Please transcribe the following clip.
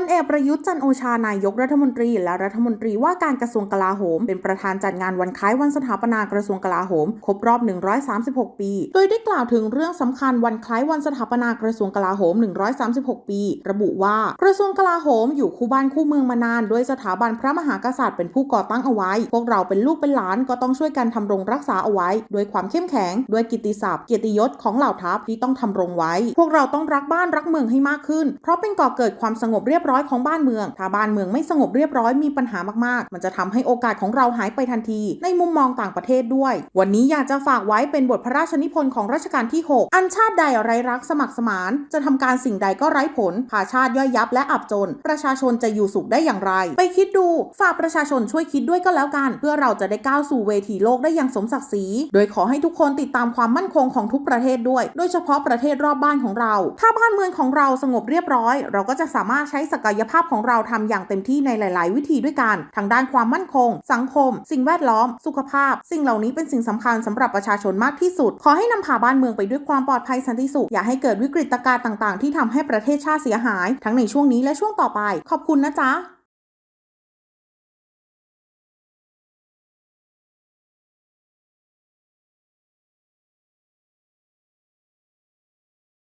ลเอกประยุทธ์จันโอชานายกรัฐมนตรี และรัฐมนตรีว่าการกระทรวงกลาโหม เป็นประธานจัดงานวันคล้ายวันสถาปนากระทรวงกลาโหม ครบรอบ 136 ปี โดยได้กล่าวถึงเรื่องสำคัญวันคล้ายวันสถาปนากระทรวงกลาโหม 136 ปี ระบุว่า กระทรวงกลาโหม อยู่คู่บ้านคู่เมืองมานานด้วยสถาบันพระมหากษัตริย์เป็นผู้ก่อตั้งเอาไว้ พวกเราเป็นลูกเป็นหลานก็ต้องช่วยกันทำรงรักษาเอาไว้ ด้วยความเข้มแข็ง ด้วยกิตติศัพท์เกียรติยศของเหล่าทัพที่ต้องทำรงไว้ พวกเราต้องรักบ้านรักเมืองให้มากขึ้น เพราะเป็นก่อเกิดความสงบเรียบร้อยของบ้านเมือง ถ้าบ้านเมืองไม่สงบเรียบร้อยมีปัญหามากๆ มันจะทำให้โอกาสของเราหายไปทันที ในมุมมองต่างประเทศด้วย วันนี้อยากจะฝากไว้เป็นบทพระราชนิพนธ์ของรัชกาลที่ 6 อันชาติใดไร้รักสมัครสมาน จะทำการสิ่งใดก็ไร้ผลพาชาติย่อยยับและอับจน ประชาชนจะอยู่สุขได้อย่างไร ไปคิดดู ฝากประชาชนช่วยคิดด้วยก็แล้วกัน เพื่อเราจะได้ก้าวสู่เวทีโลกได้อย่างสมศักดิ์ศรี โดยขอให้ทุกคนติดตามความมั่นคงของทุกประเทศด้วย โดยเฉพาะประเทศรอบบ้านของเรา ถ้าบ้านเมืองของเราสงบเรียบร้อย เราก็จะสามารถใช้ศักกยภาพของเราทำอย่างเต็มที่ในหลาย ๆ วิธีด้วยกัน ทางด้านความมั่นคง สังคม สิ่งแวดล้อม สุขภาพ สิ่งเหล่านี้เป็นสิ่งสำคัญสำหรับประชาชนมากที่สุด ขอให้นำพาบ้านเมืองไปด้วยความปลอดภัยสันติสุข อย่าให้เกิดวิกฤตการณ์ต่าง ๆ ที่ทำให้ประเทศชาติเสียหาย ทั้งในช่วงนี้และช่วงต่อไป ขอบคุณนะจ๊ะ